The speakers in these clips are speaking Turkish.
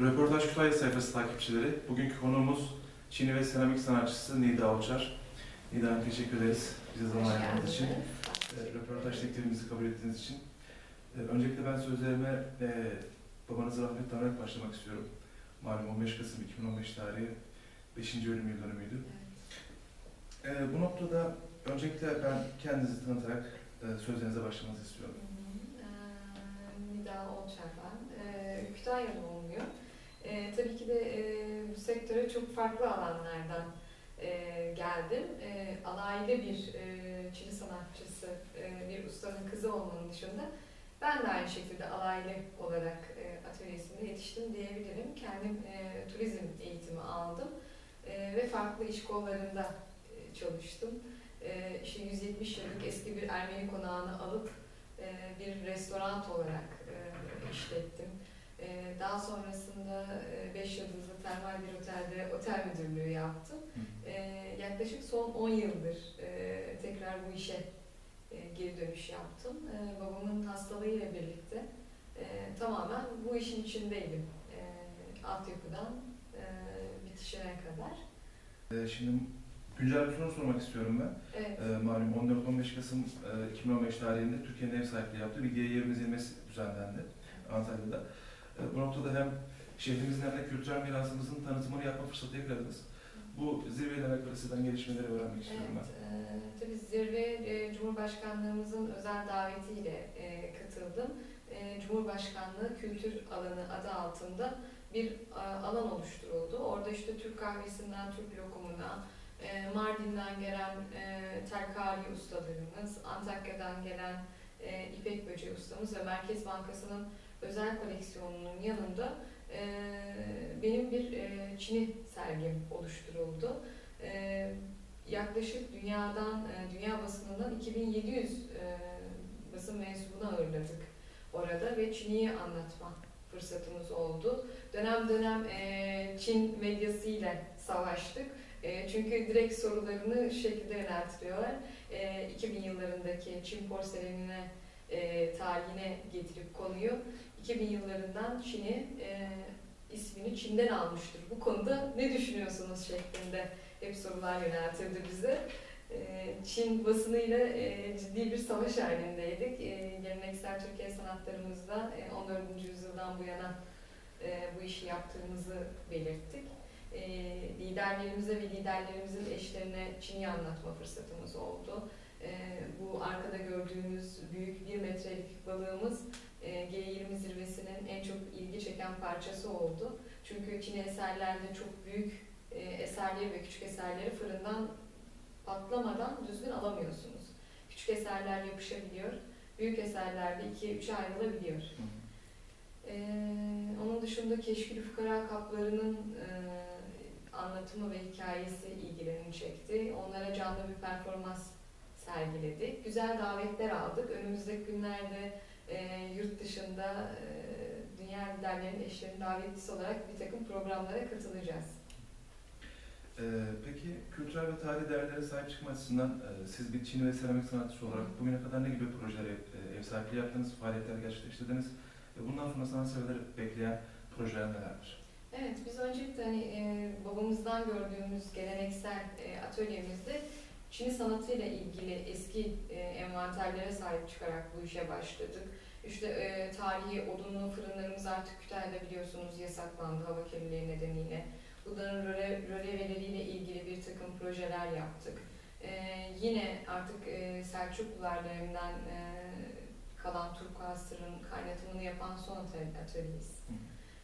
Röportaj Kütahya sayfası takipçileri. Bugünkü konuğumuz Çin'i ve seramik sanatçısı Nida Avçar. Nida Hanım teşekkür ederiz bize zaman ayırdığınız için. E, Röportaj teklifimizi kabul ettiğiniz için. E, Öncelikle ben sözlerime e, babanızı rahmetle anarak başlamak istiyorum. Malum 15 Kasım 2015 tarihi 5. ölüm yıl dönümüydü. Evet. E, Bu noktada öncelikle ben kendinizi tanıtarak e, sözlerinize başlamanızı istiyorum. Hı hı. Ee, Nida Olçer ben. Ee, Kütahya doğumluyum. Ee, tabii ki de e, bu sektöre çok farklı alanlardan e, geldim. E, alaylı bir e, Çili sanatçısı, e, bir ustanın kızı olmanın dışında ben de aynı şekilde alaylı olarak e, atölyesinde yetiştim diyebilirim. Kendim e, turizm eğitimi aldım e, ve farklı iş kollarında e, çalıştım. E, işte 170 yıllık eski bir Ermeni konağını alıp e, bir restoran olarak e, işlettim. E, Daha sonrasında 5 yıldızlı termal bir otelde otel müdürlüğü yaptım. E, Yaklaşık son 10 yıldır e, tekrar bu işe e, geri dönüş yaptım. E, Babamın hastalığıyla birlikte e, tamamen bu işin içindeydim. E, Altyapıdan e, bitişine kadar. E, Şimdi güncel bir soru sormak istiyorum ben. Evet. E, malum 14-15 Kasım e, 2015 tarihinde Türkiye'nin ev sahipliği yaptığı bir G20 zirvesi düzenlendi Antalya'da. E, bu noktada hem şehrimizin hem de kültürel mirasımızın tanıtımını yapma fırsatı yakaladınız. Bu zirveyle alakalı sizden gelişmeleri öğrenmek istiyorum Evet, ben. e, tabii zirve e, Cumhurbaşkanlığımızın özel davetiyle e, katıldım. E, Cumhurbaşkanlığı Kültür Alanı adı altında bir e, alan oluşturuldu. Orada işte Türk kahvesinden Türk lokumuna, e, Mardin'den gelen e, terkari ustalarımız, Antakya'dan gelen e, İpek Böceği ustamız ve Merkez Bankası'nın özel koleksiyonunun yanında e, benim bir e, Çin'i sergim oluşturuldu. E, yaklaşık dünyadan, e, dünya basınından 2700 e, basın mensubunu ağırladık orada ve Çin'i anlatma fırsatımız oldu. Dönem dönem e, Çin medyasıyla savaştık. E, çünkü direkt sorularını şekilde yöneltiliyorlar. E, 2000 yıllarındaki Çin porselenine e, tarihine getirip konuyu 2000 yıllarından Çin'i e, ismini Çin'den almıştır. Bu konuda ne düşünüyorsunuz şeklinde hep sorular yöneltildi bize. E, Çin basınıyla e, ciddi bir savaş halindeydik. E, Geleneksel Türkiye sanatlarımızda e, 14. yüzyıldan bu yana bu işi yaptığımızı belirttik. Liderlerimize ve liderlerimizin eşlerine Çin'i anlatma fırsatımız oldu. E, Bu arkada gördüğünüz büyük bir metrelik balığımız e, G20 zirvesinin en çok ilgi çeken parçası oldu. Çünkü Çin eserlerde çok büyük e, eserleri ve küçük eserleri fırından patlamadan düzgün alamıyorsunuz. Küçük eserler yapışabiliyor, büyük eserlerde ikiye üçe ayrılabiliyor. Ee, onun dışında Keşkül Fukara kaplarının e, anlatımı ve hikayesi ilgilerini çekti. Onlara canlı bir performans sergiledik. Güzel davetler aldık. Önümüzdeki günlerde e, yurt dışında e, dünya liderlerinin eşlerinin davetlisi olarak bir takım programlara katılacağız. E, peki kültürel ve tarihi değerlere sahip çıkma açısından e, siz bir Çin ve seramik sanatçısı olarak bugüne kadar ne gibi projelere e, ev sahipliği yaptınız, faaliyetler gerçekleştirdiniz ve bundan sonra sanatseverleri bekleyen projeler nelerdir? Evet, biz öncelikle hani e, babamızdan gördüğümüz geleneksel e, atölyemizde Çin'i sanatıyla ilgili eski e, envanterlere sahip çıkarak bu işe başladık. İşte e, tarihi odunlu fırınlarımız artık Kütahya'da biliyorsunuz yasaklandı hava kirliliği nedeniyle. Bunların röle, röleveleriyle ilgili bir takım projeler yaptık. E, yine artık e, Selçuklular döneminden e, kalan turkuaz sırrın kaynatımını yapan son atölye- atölyeyiz.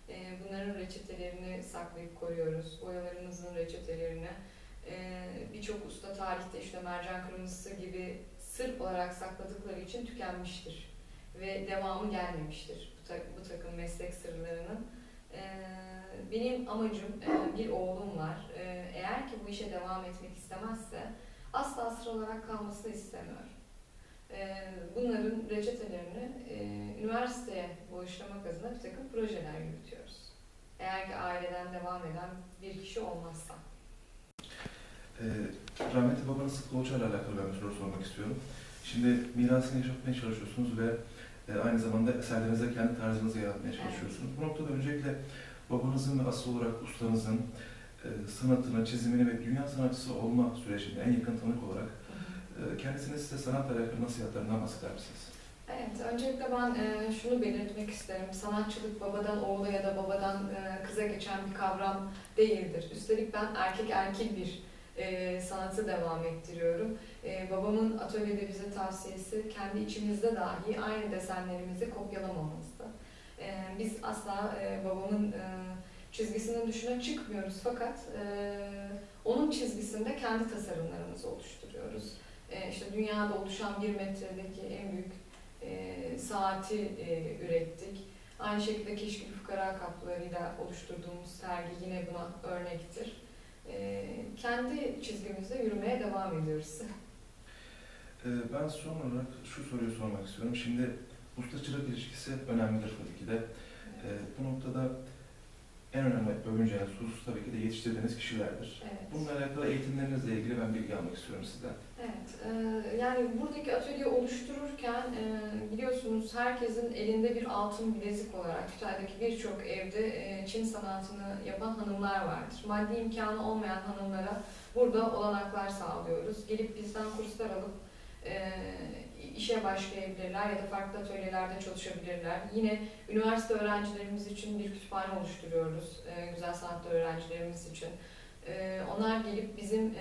Ee, Bunların reçetelerini saklayıp koruyoruz. Boyalarımızın reçetelerini. Ee, Birçok usta tarihte işte mercan kırmızısı gibi sır olarak sakladıkları için tükenmiştir. Ve devamı gelmemiştir bu, ta- bu takım meslek sırlarının. Ee, Benim amacım, e, bir oğlum var. Ee, Eğer ki bu işe devam etmek istemezse asla sır olarak kalmasını istemiyorum. Ee, Bunların reçetelerini e, üniversiteye bağışlamak adına bir takım projeler yürütüyoruz. Eğer ki aileden devam eden bir kişi olmazsa. E, rahmetli babanız Kolçar'la alakalı ben bir soru sormak istiyorum. Şimdi mirasını yaşatmaya çalışıyorsunuz ve e, aynı zamanda eserlerinizde kendi tarzınızı yaratmaya çalışıyorsunuz. Bu noktada öncelikle babanızın ve asıl olarak ustanızın e, sanatını, çizimini ve dünya sanatçısı olma sürecinde en yakın tanık olarak e, kendisine size sanatla alakalı nasihatlarından bahseder misiniz? Evet, öncelikle ben e, şunu belirtmek isterim. Sanatçılık babadan oğula ya da babadan e, kıza geçen bir kavram değildir. Üstelik ben erkek erkil bir e, sanatı devam ettiriyorum. E, babamın atölyede bize tavsiyesi kendi içimizde dahi aynı desenlerimizi kopyalamamızdı. E, biz asla e, babamın e, çizgisinin dışına çıkmıyoruz fakat e, onun çizgisinde kendi tasarımlarımızı oluşturuyoruz. E, işte dünyada oluşan bir metredeki en büyük e, saati e, ürettik. Aynı şekilde Keşkül Fukara kaplarıyla oluşturduğumuz sergi yine buna örnektir. E, kendi çizgimizde yürümeye devam ediyoruz. E, ben son olarak şu soruyu sormak istiyorum. Şimdi usta-çırak ilişkisi önemlidir tabii ki de. E, bu noktada en önemli övüneceğiniz husus tabii ki de yetiştirdiğiniz kişilerdir. Evet. Bununla alakalı eğitimlerinizle ilgili ben bilgi almak istiyorum sizden. Evet, yani buradaki atölyeyi oluştururken e, biliyorsunuz herkesin elinde bir altın bilezik olarak Kütahya'daki birçok evde e, Çin sanatını yapan hanımlar vardır. Maddi imkanı olmayan hanımlara burada olanaklar sağlıyoruz. Gelip bizden kurslar alıp e, işe başlayabilirler ya da farklı atölyelerde çalışabilirler. Yine üniversite öğrencilerimiz için bir kütüphane oluşturuyoruz, e, güzel sanatlar öğrencilerimiz için. Onlar gelip bizim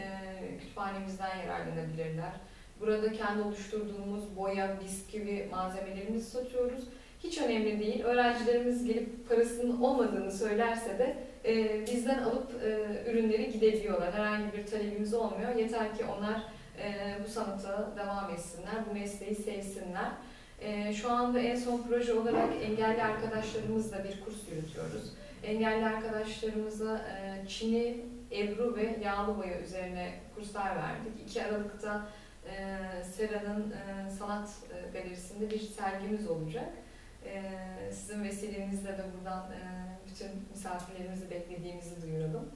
kütüphanemizden yararlanabilirler. Burada kendi oluşturduğumuz boya, bisküvi malzemelerimizi satıyoruz. Hiç önemli değil. Öğrencilerimiz gelip parasının olmadığını söylerse de e, bizden alıp e, ürünleri gidebiliyorlar. Herhangi bir talebimiz olmuyor. Yeter ki onlar e, bu sanata devam etsinler, bu mesleği sevsinler. E, Şu anda en son proje olarak engelli arkadaşlarımızla bir kurs yürütüyoruz. Engelli arkadaşlarımıza e, Çin'i, Ebru ve yağlı boya üzerine kurslar verdik. 2 Aralık'ta e, Sera'nın e, sanat e, galerisinde bir sergimiz olacak. E, sizin vesilenizle de buradan e, bütün misafirlerimizi beklediğimizi duyuralım.